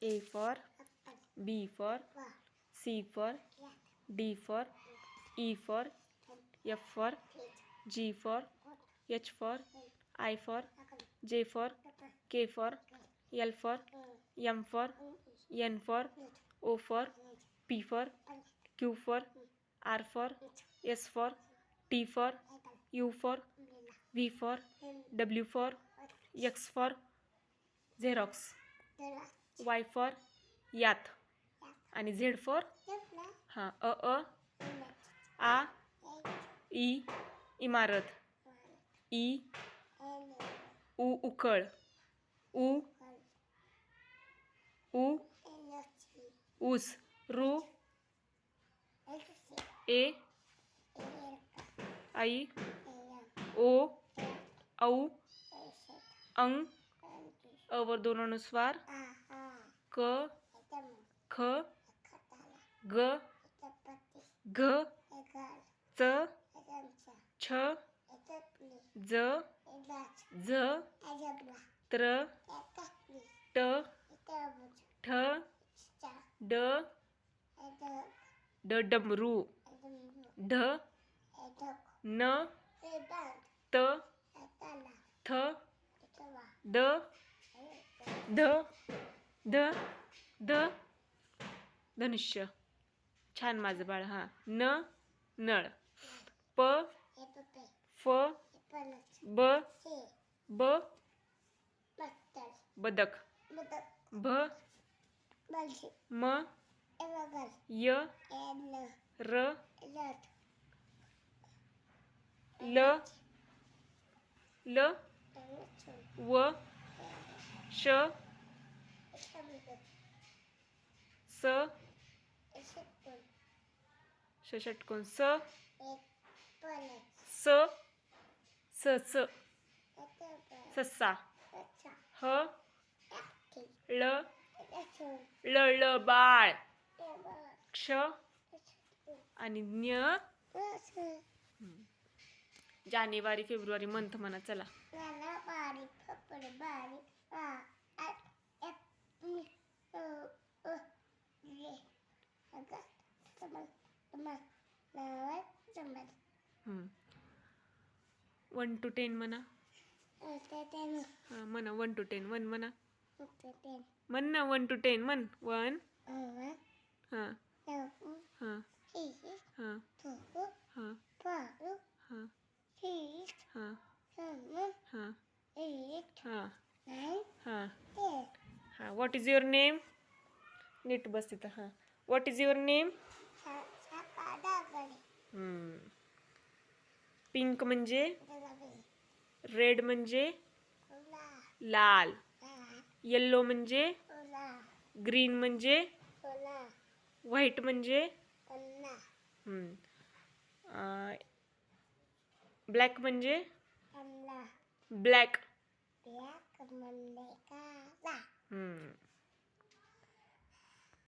A for B for C for D for E for F for G for H for I for J for K for L for M for N for O for P for Q for R for S for T for U for V for W for X for Xerox. Y for यात. आणि Z for? हां अ अ आ E इमारत. E उ उकळ. उ उ ऊस. रू ए आई ओ औ अंग अवर दोन अनुस्वार. क ख ग घ च छ ज झ त्र ट ठ ड ड डमरू ढ न त थ द ध ध ध धनुष्य. छान माझं बाळ हां. न नळ. प फ ब ब बदक. भ म य र ल ल व श स. श षटकोन स. स. स स. ससा. ह. ळ ल ल बाळ. क्ष. आणि ज्ञ जानेवारी फेब्रुवारी मंथ म्हणा चला. वन टू टेन म्हणा हां म्हणा वन टू टेन वन म्हणा म्हण ना वन टू टेन म्हण वन हां हां हां हां हां हां हां हां हां हां व्हॉट इज युअर नेम नीट बस तिथं हां what is your name pink म्हणजे रेड म्हणजे लाल येल्लो म्हणजे ग्रीन म्हणजे व्हाईट म्हणजे ब्लॅक म्हणजे ब्लॅक